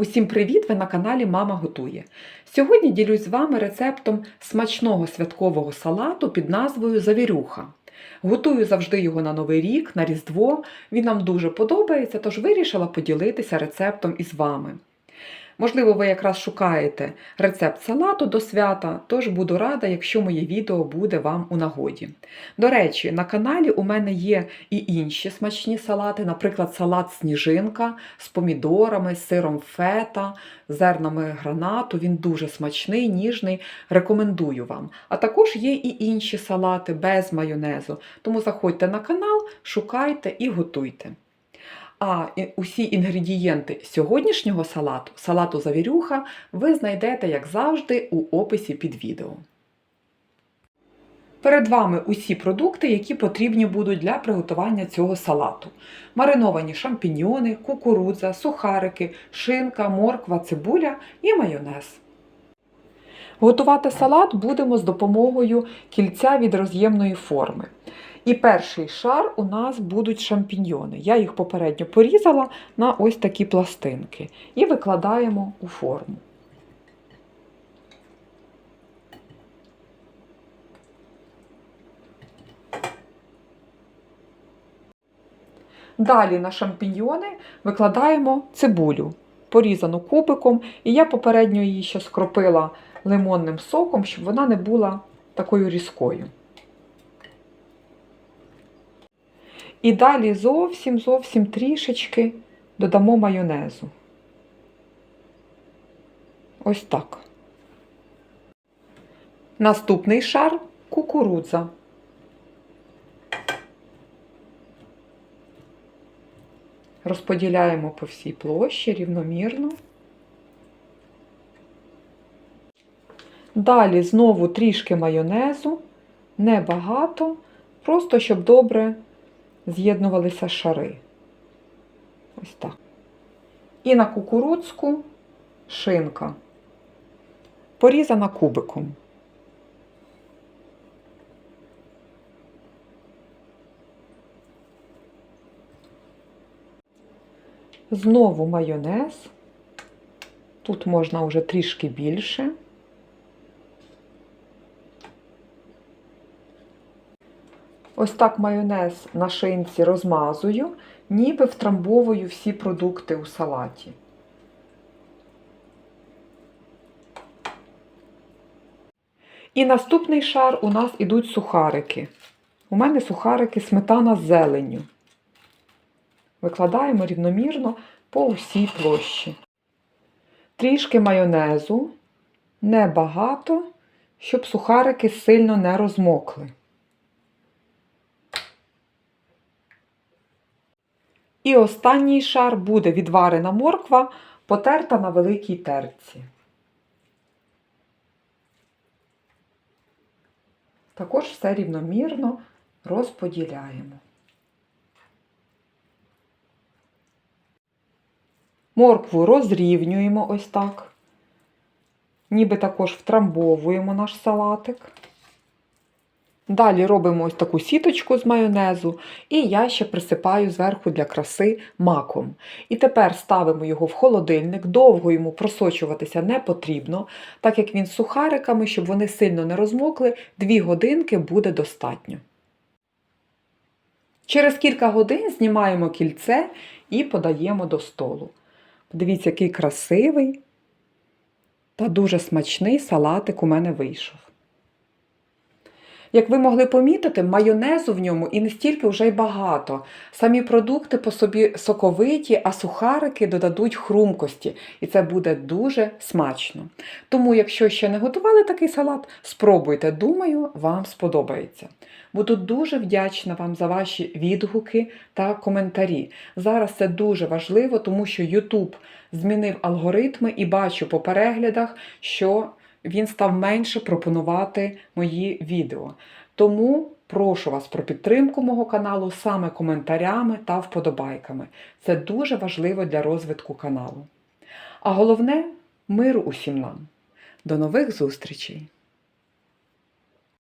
Усім привіт! Ви на каналі Мама Готує. Сьогодні ділюсь з вами рецептом смачного святкового салату під назвою Завірюха. Готую завжди його на Новий рік, на Різдво. Він нам дуже подобається, тож вирішила поділитися рецептом із вами. Можливо, ви якраз шукаєте рецепт салату до свята, тож буду рада, якщо моє відео буде вам у нагоді. До речі, на каналі у мене є і інші смачні салати, наприклад, салат сніжинка з помідорами, сиром фета, зернами гранату. Він дуже смачний, ніжний. Рекомендую вам. А також є і інші салати без майонезу. Тому заходьте на канал, шукайте і готуйте. А усі інгредієнти сьогоднішнього салату, салату завірюха, ви знайдете, як завжди, у описі під відео. Перед вами усі продукти, які потрібні будуть для приготування цього салату. Мариновані шампіньйони, кукурудза, сухарики, шинка, морква, цибуля і майонез. Готувати салат будемо з допомогою кільця від роз'ємної форми. І перший шар у нас будуть шампіньйони. Я їх попередньо порізала на ось такі пластинки і викладаємо у форму. Далі на шампіньйони викладаємо цибулю, порізану кубиком, і я попередньо її ще скропила лимонним соком, щоб вона не була такою різкою. І далі зовсім зовсім трішечки додамо майонезу. Ось так. Наступний шар кукурудза. Розподіляємо по всій площі рівномірно. Далі знову трішки майонезу, небагато, просто щоб добре з'єднувалися шари. Ось так. І на кукурудзку шинка, порізана кубиком. Знову майонез. Тут можна вже трішки більше. Ось так майонез на шинці розмазую, ніби втрамбовую всі продукти у салаті. І наступний шар у нас ідуть сухарики. У мене сухарики сметана з зеленню. Викладаємо рівномірно по усій площі. Трішки майонезу, небагато, щоб сухарики сильно не розмокли. І останній шар буде відварена морква, потерта на великій терці. Також все рівномірно розподіляємо. Моркву розрівнюємо ось так. Ніби також втрамбовуємо наш салатик. Далі робимо ось таку сіточку з майонезу, і я ще присипаю зверху для краси маком. І тепер ставимо його в холодильник, довго йому просочуватися не потрібно, так як він з сухариками, щоб вони сильно не розмокли, 2 годинки буде достатньо. Через кілька годин знімаємо кільце і подаємо до столу. Подивіться, який красивий та дуже смачний салатик у мене вийшов. Як ви могли помітити, майонезу в ньому і не стільки вже й багато. Самі продукти по собі соковиті, а сухарики додадуть хрумкості, і це буде дуже смачно. Тому, якщо ще не готували такий салат, спробуйте, думаю, вам сподобається. Буду дуже вдячна вам за ваші відгуки та коментарі. Зараз це дуже важливо, тому що YouTube змінив алгоритми і бачу по переглядах, що він став менше пропонувати мої відео. Тому прошу вас про підтримку мого каналу саме коментарями та вподобайками. Це дуже важливо для розвитку каналу. А головне миру усім нам. До нових зустрічей!